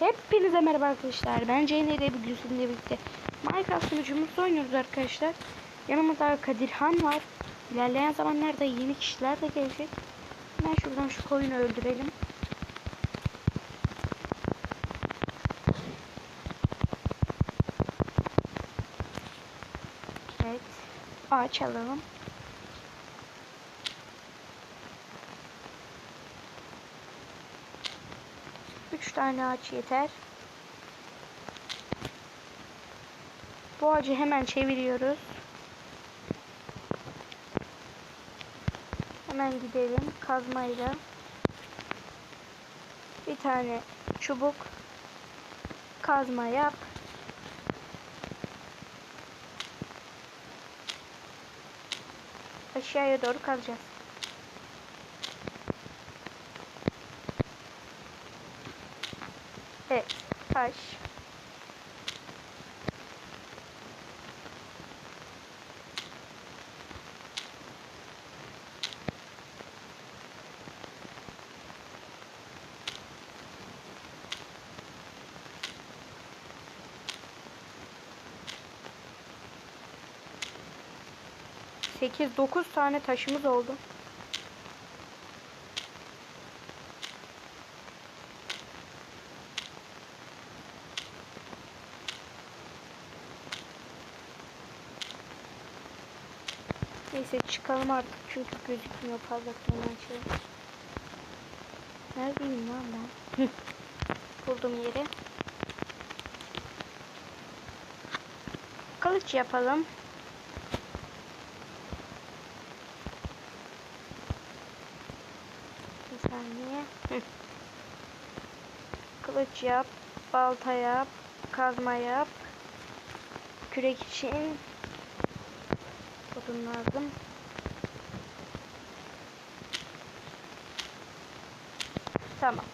Hepinize merhaba arkadaşlar. Ben Ceyne ile bugün sizinle birlikte Minecraft sunucumuzda oynuyoruz arkadaşlar. Yanımızda Kadirhan var. İlerleyen zamanlarda yeni kişiler de gelecek. Hemen şuradan şu koyunu öldürelim. Evet. Ağaç alalım. Tane ağaç yeter. Bu ağacı hemen çeviriyoruz. Hemen gidelim kazmayla. Bir tane çubuk kazma yap. Aşağıya doğru kazacağız. Evet, taş. Sekiz, dokuz tane taşımız oldu. Neyse çıkalım artık çünkü gözükmüyor parlaklığından şey. Neredeyim lan ben? Buldum yeri. Kılıç yapalım. Bir saniye. Kılıç yap, balta yap, kazma yap. Kürek için odun lazım. Tamam.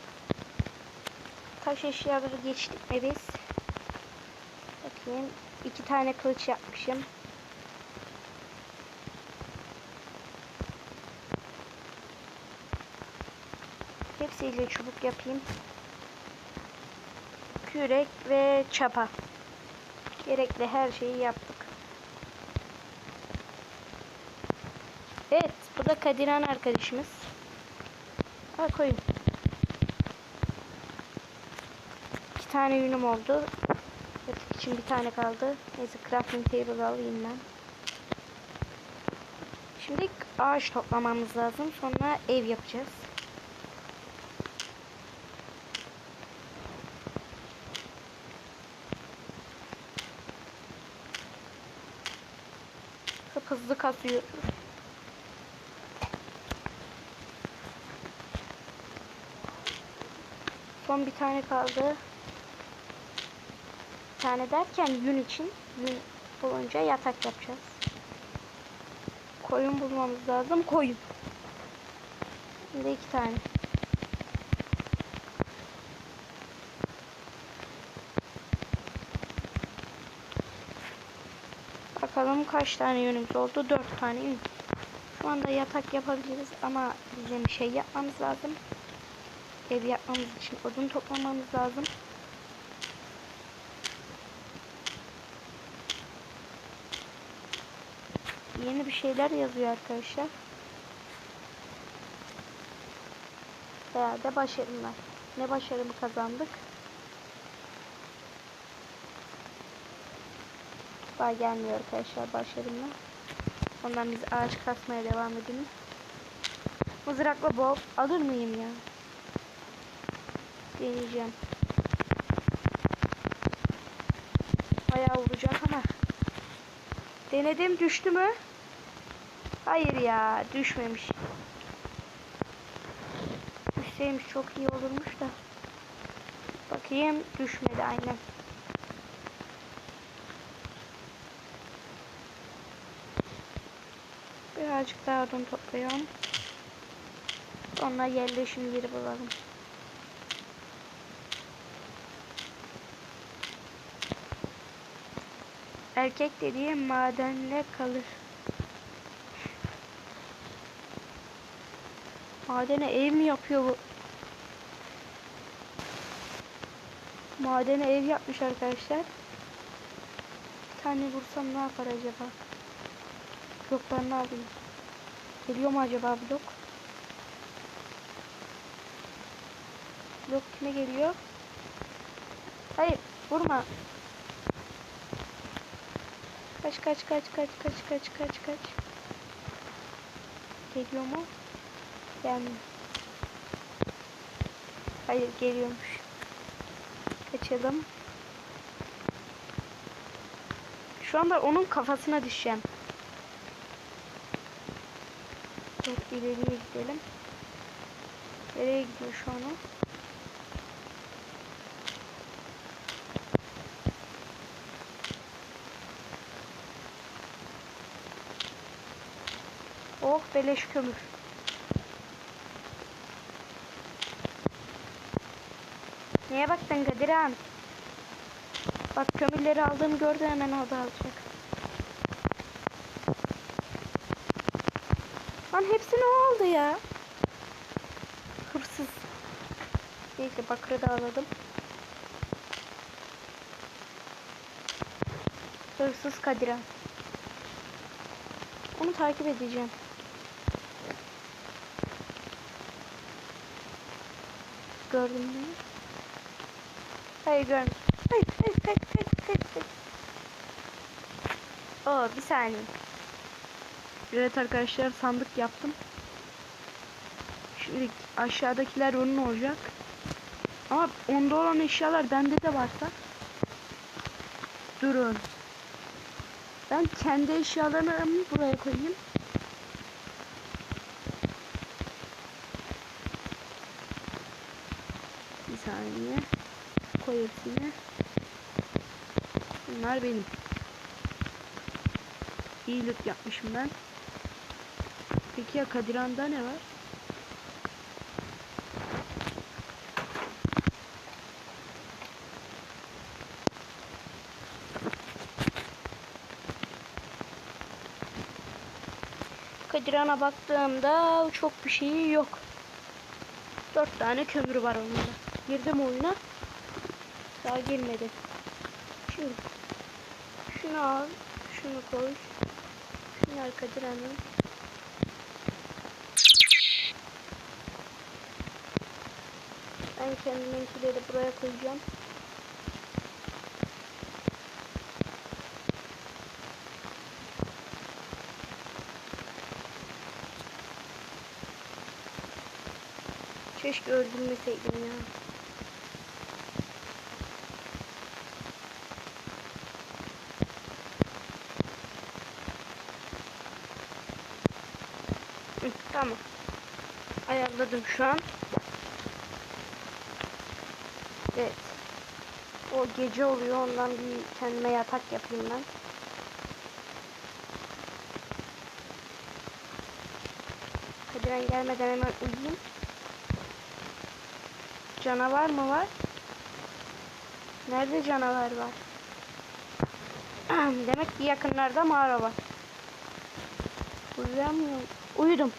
Taş eşyaları geçtik mi biz? Bakayım. iki tane kılıç yapmışım. Hepsiyle çubuk yapayım. Kürek ve çapa. Gerekli her şeyi yaptık. Evet, bu da Kadiran arkadaşımız. Al koyun. İki tane yünüm oldu. Yatak için bir tane kaldı. Neyse crafting table alayım ben. Şimdi ağaç toplamamız lazım. Sonra ev yapacağız. Hızlı kasıyoruz. Son bir tane kaldı. Bir tane derken yün için yün bulunca yatak yapacağız. Koyun bulmamız lazım. Koyun. Şimdi iki tane. Bakalım kaç tane yünümüz oldu? Dört tane yün. Şu anda yatak yapabiliriz ama bizim şey yapmamız lazım. Ev yapmamız için odun toplamamız lazım. Yeni bir şeyler yazıyor arkadaşlar. Herhalde başarımlar. Ne başarımı kazandık? Daha gelmiyor arkadaşlar başarımlar. Ondan biz ağaç kasmaya devam edelim. Mızrakla bol alır mıyım ya? Deneyeceğim. Bayağı vuracak ama. Denedim düştü mü? Hayır ya düşmemiş. Düşseymiş çok iyi olurmuş da. Bakayım düşmedi aynen. Birazcık daha odun topluyorum. Sonra yerleşim yeri bulalım. Erkek dediği madenle kalır. Madene ev mi yapıyor bu? Madene ev yapmış arkadaşlar. Bir tane vursam ne yapar acaba? Bloklarını alayım. Geliyor mu acaba blok? Blok kime geliyor? Hayır vurma. Kaç kaç kaç kaç kaç kaç kaç kaç. Geliyor mu? Gelmiyor. Hayır geliyormuş. Kaçalım. Şu anda onun kafasına düşeceğim. Dur ileriye gidelim. Nereye gidiyor şu an o? Beleş kömür. Neye baktın Kadirhan? Bak kömürleri aldığımı gördü hemen o da alacak. Lan hepsini o aldı ya. Hırsız. Neyse bakırı da alalım. Hırsız Kadirhan. Onu takip edeceğim. Gördün mü? Hayır görmedim. Hayır, hayır, hayır, hayır, hayır, hayır. Oo, bir saniye. Evet arkadaşlar sandık yaptım. Şimdi aşağıdakiler onun olacak. Ama onda olan eşyalar bende de varsa. Durun. Ben kendi eşyalarımı buraya koyayım. Bir saniye. Hepsini. Bunlar benim. İyi loot yapmışım ben. Peki ya Kadiran'da ne var? Kadiran'a baktığımda çok bir şey yok. Dört tane kömür var onda. Girdim oyuna. Daha girmedi. Şimdi şunu al, şunu koy. Şunlar Kadiran'ın. Ben kendiminkileri buraya koyacağım. Keşke öldürmeseydim ya. Hı, tamam. Ayarladım şu an. Evet. O gece oluyor ondan bir kendime yatak yapayım ben. Kadiren gelmeden hemen uyuyayım. Canavar mı var? Nerede canavar var? Demek ki yakınlarda mağara var. Uyuyamıyorum. Uyudum.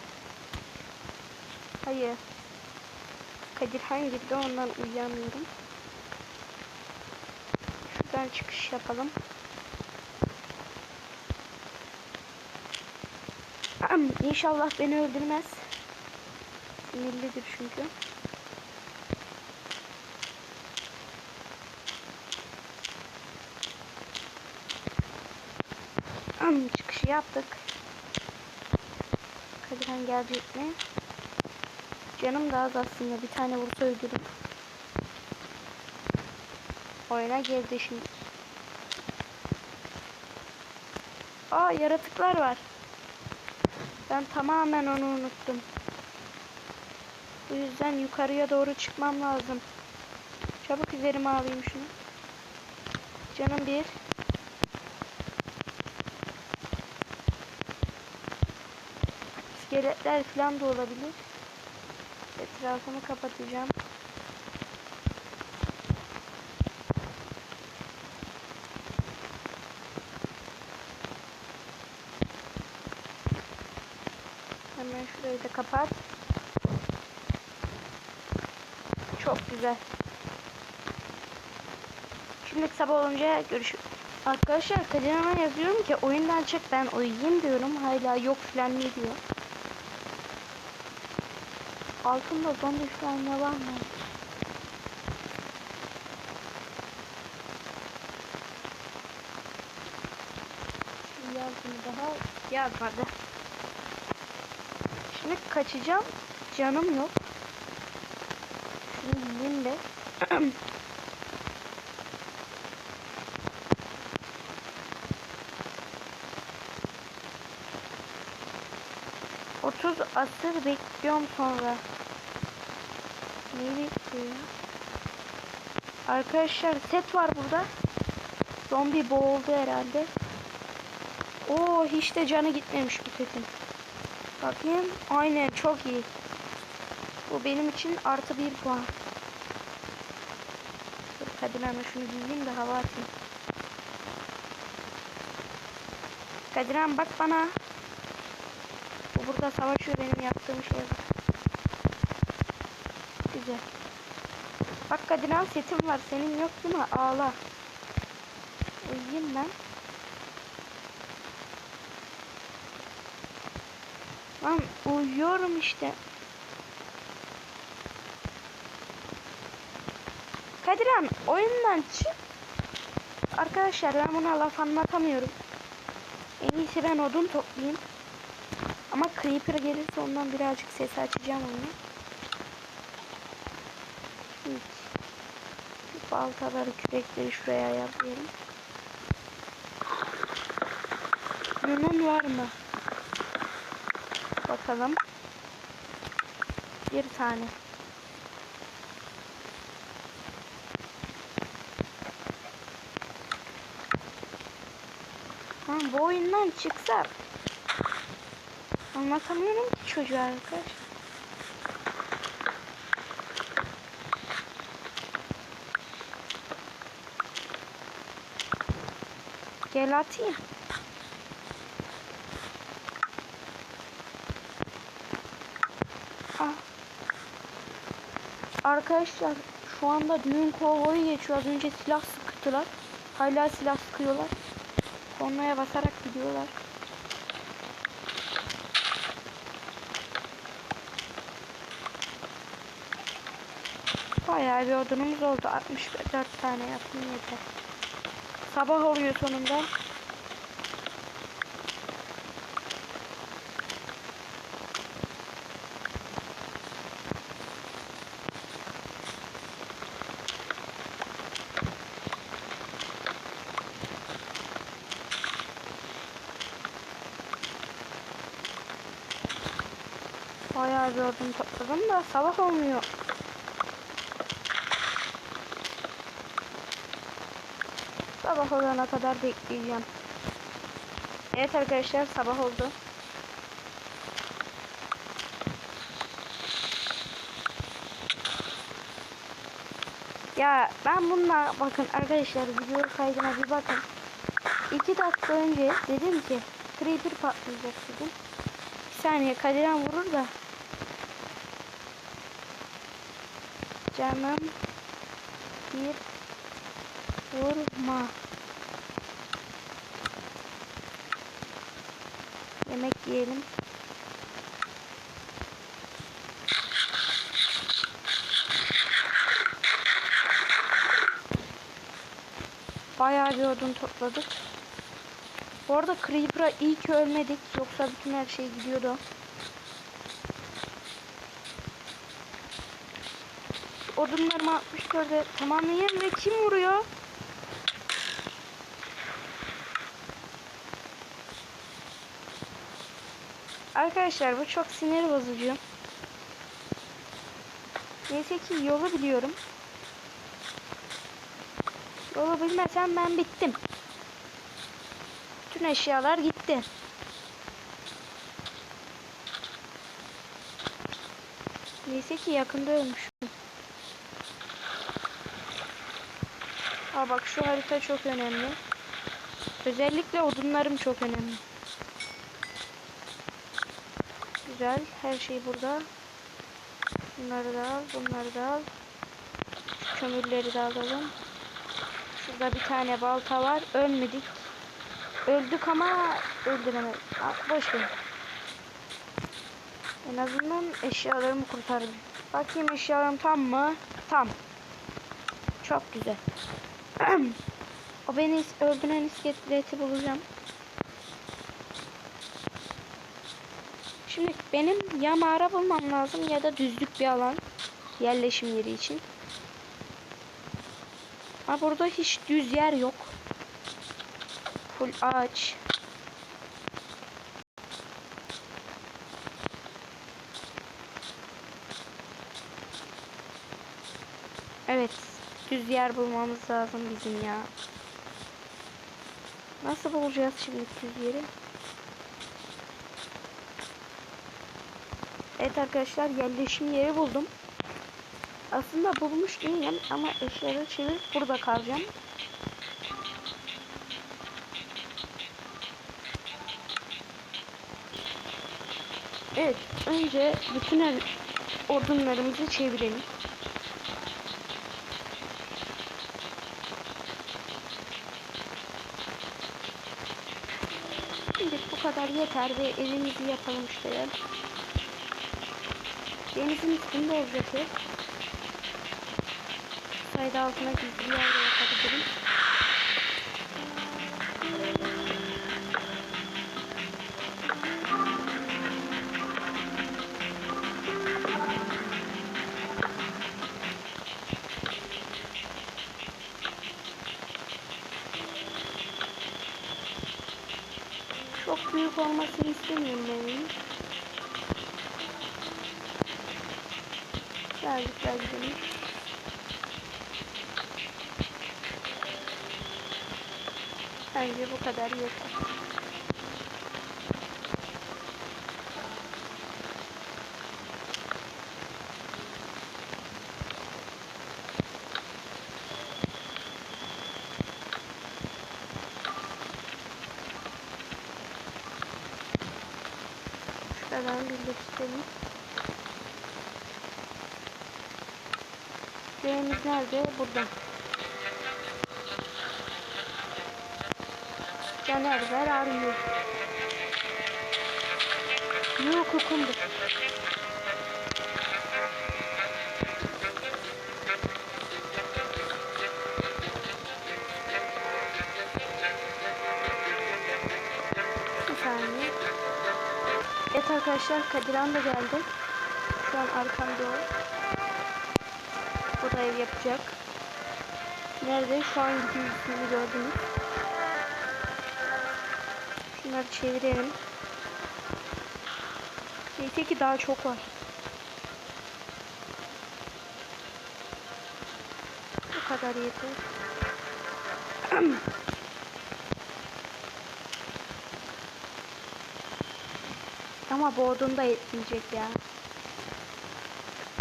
Hayır. Kadir hangi de ondan uyuyamıyorum. Şuradan çıkış yapalım. İnşallah beni öldürmez. Sinirlidir çünkü. Çıkışı yaptık. Kadirhan gelecek mi? Canım da az aslında. Bir tane vursa öldürürüm. Oyuna girdi şimdi. Aa yaratıklar var. Ben tamamen onu unuttum. Bu yüzden yukarıya doğru çıkmam lazım. Çabuk üzerime alayım şunu. Canım bir. İskeletler falan da olabilir. Etrafımı kapatacağım. Hemen şurayı da kapat. Çok güzel. Şimdi sabah olunca görüşürüz. Arkadaşlar Kadir'e yazıyorum ki oyundan çık ben uyuyayım diyorum. Hala yok filan ne diyor. Altında zombi falan ne var mı? Yaz bunu daha yazmadı. Şimdi kaçacağım. Canım yok. Şunu yiyeyim de. Otuz asır bekliyorum sonra. Neyi bekliyor ya? Arkadaşlar set var burada. Zombi boğuldu herhalde. Oo hiç de canı gitmemiş bu setin. Bakayım. Aynen çok iyi. Bu benim için artı bir puan. Dur Kadir hemen şunu giyeyim de hava atayım. Kadir Han bak bana. Bu burada savaşıyor benim yaptığım şeye bak. Güzel. Bak Kadir Han setim var. Senin yok değil mi? Ağla. Uyuyayım ben. Lan uyuyorum işte. Kadirhan oyundan çık. Arkadaşlar ben buna laf anlatamıyorum. En iyisi ben odun toplayayım. Ama Creeper gelirse ondan birazcık ses açacağım onu. Hiç. Şu baltaları, kürekleri şuraya ayarlayalım. Yunun var mı? Bakalım. Bir tane. Ha, bu oyundan çıksa anlatamıyorum ki çocuğa Gel atayım. Ah. Arkadaşlar şu anda düğün kovboyu geçiyor. Az önce silah sıktılar. Hala silah sıkıyorlar. Kornaya basarak gidiyorlar. Bayağı bir odunumuz oldu. 64 tane yapın yeter. Sabah oluyor sonunda. Bayağı bir odun topladım da sabah olmuyor. Sabah olana kadar bekleyeceğim. Evet arkadaşlar sabah oldu. Ya ben bununla bakın arkadaşlar video kaydına bir bakın. İki dakika önce dedim ki creeper patlayacak dedim. Bir saniye Kadir'en vurur da. Canım bir vurma. Yemek yiyelim. Bayağı bir odun topladık. Bu arada Creeper'a iyi ki ölmedik. Yoksa bütün her şey gidiyordu. Odunlarımı 64'e tamamlayayım ve kim vuruyor? Arkadaşlar bu çok sinir bozucu. Neyse ki yolu biliyorum. Yolu bilmesem ben bittim. Bütün eşyalar gitti. Neyse ki yakında ölmüşüm. Aa bak şu harita çok önemli. Özellikle odunlarım çok önemli. Güzel. Her şey burada. Bunları da al. Bunları da al. Kömürleri de alalım. Şurada bir tane balta var. Ölmedik. Öldük ama öldüremedik. Aa, Boş ver. En azından eşyalarımı kurtardım. Bakayım eşyalarım tam mı? Tam. Çok güzel. o beni öldüren iskeleti bulacağım. Şimdi benim ya mağara bulmam lazım ya da düzlük bir alan yerleşim yeri için. Ha burada hiç düz yer yok. Full ağaç. Evet, düz yer bulmamız lazım bizim ya. Nasıl bulacağız şimdi düz yeri? Evet arkadaşlar yerleşim yeri buldum. Aslında bulmuş değilim ama eşyaları çevirip burada kalacağım. Evet önce bütün el odunlarımızı çevirelim. Şimdi bu kadar yeter ve evimizi yapalım şöyle. Denizin üstünde olacak ev. Sayda altına gizli yerde yapabilirim. Çok büyük olmasını istemiyorum benim. Birazcık daha gidelim. Bence bu kadar yeter. Şuradan birleştirelim. Şeyimiz nerede? Burada. Canerler arıyor. Yok okundu. Bir saniye. Evet arkadaşlar Kadiran da geldi. Şu an arkamda o. O da ev yapacak. Nerede? Şu an gidiyor gördünüz. Çevirelim. Neyse ki daha çok var. Bu kadar yeter. Ama bu da yetmeyecek ya.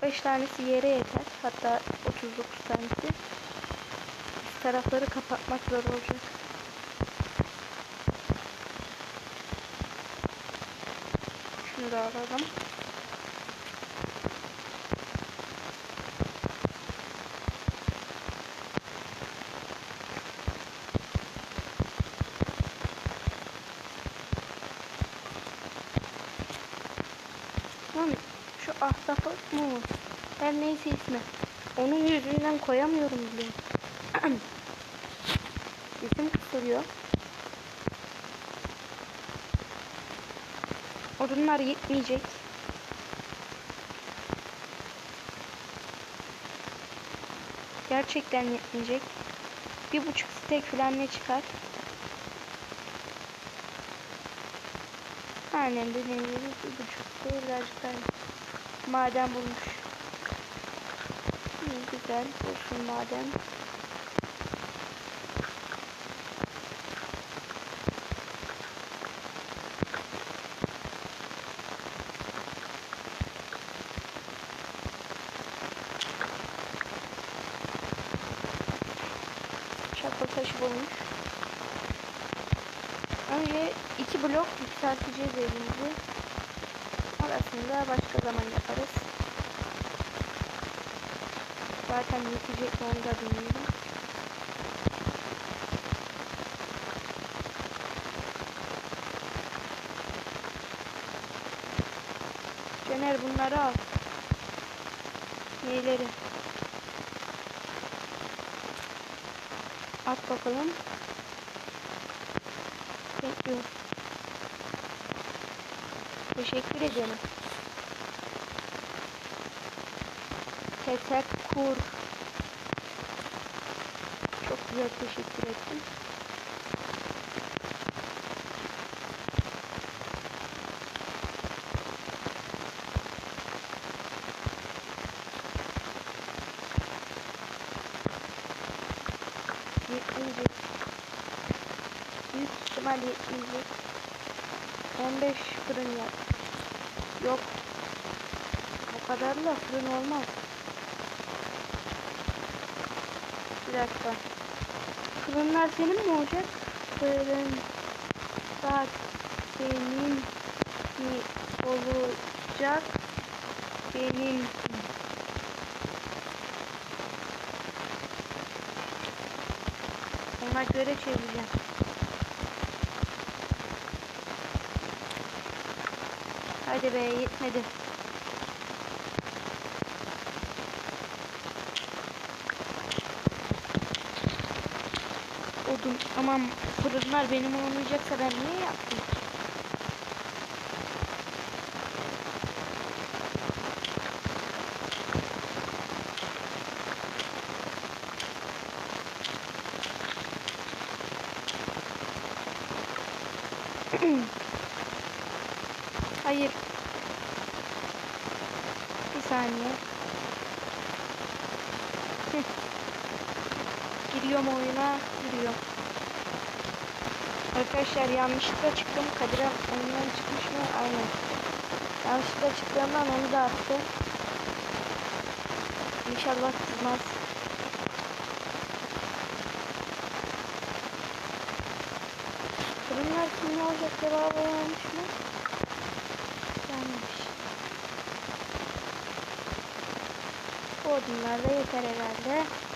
5 tanesi yere yeter. Hatta 39 tanesi. Tarafları kapatmak zor olacak. Şunu da alalım. Şu ahtapot mu? Her neyse ismi. Onun yüzünden koyamıyorum bile. Sesim kısılıyor. Odunlar yetmeyecek. Gerçekten yetmeyecek. Bir buçuk stek falan ne çıkar? Aynen dediğim gibi bir buçuk stek birazcık maden bulmuş. İyi, güzel olsun maden. bulmuş. Önce iki blok yükselteceğiz evimizi. Arasında başka zaman yaparız. Zaten yetecek mi onu da bilmiyorum. Caner bunları al. Bakalım. You. Teşekkür ederim. Teşekkür. Çok güzel teşekkür ettim. Yetmeyecek. Büyük ihtimal yetmeyecek. 15 fırın yap. Yok. Kadarla fırın olmaz. Bir dakika. Fırınlar senin mi olacak? Fırın bak senin mi olacak? Benim Ona göre çevireceğim. Hadi be yetmedi. Aman fırınlar benim olmayacaksa ben niye yaptım? Hayır. Bir saniye. Giriyorum oyuna. Giriyorum. Arkadaşlar yanlışlıkla çıktım. Kadir'e oyundan çıkmış mı? Aynen. Yanlışlıkla çıktığımdan onu da attı. İnşallah kızmaz. Fırınlar kim olacak cevabı olmuş mu? Yanlış. Odunlar da yeter herhalde.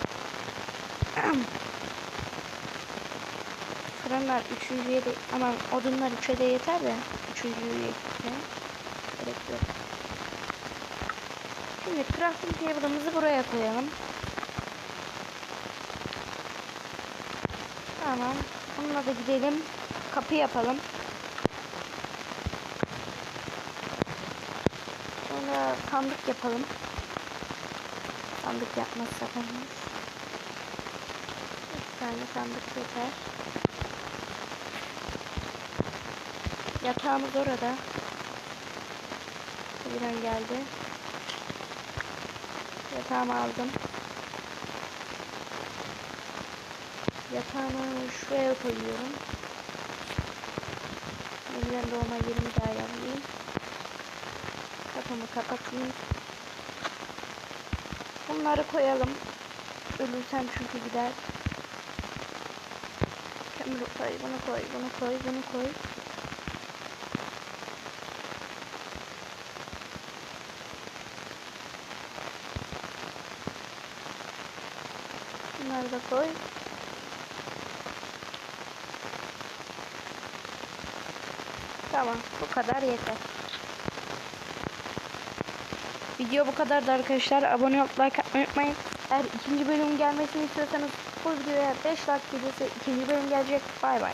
Fırınlar üçüncüye de aman odunlar üçe de yeter de üçüncüye gitmeye gerek. Şimdi crafting table'ımızı buraya koyalım. Tamam. Bununla da gidelim. Kapı yapalım. Sonra sandık yapalım. Sandık yapmazsak olmaz. Bir tane sandık yeter. Yatağımız orada. Bir an geldi. Yatağımı aldım. Yatağımı şuraya koyuyorum. Yeniden doğma yerimi de ayarlayayım. Kapımı kapatayım. Bunları koyalım. Ölürsem çünkü gider. Kömür koy, bunu koy, bunu koy, bunu koy. Bunları da koy. Tamam, bu kadar yeter. Video bu kadardı arkadaşlar. Abone olup like atmayı unutmayın. Eğer ikinci bölüm gelmesini istiyorsanız bu videoya 5 like gelirse ikinci bölüm gelecek. Bay bay.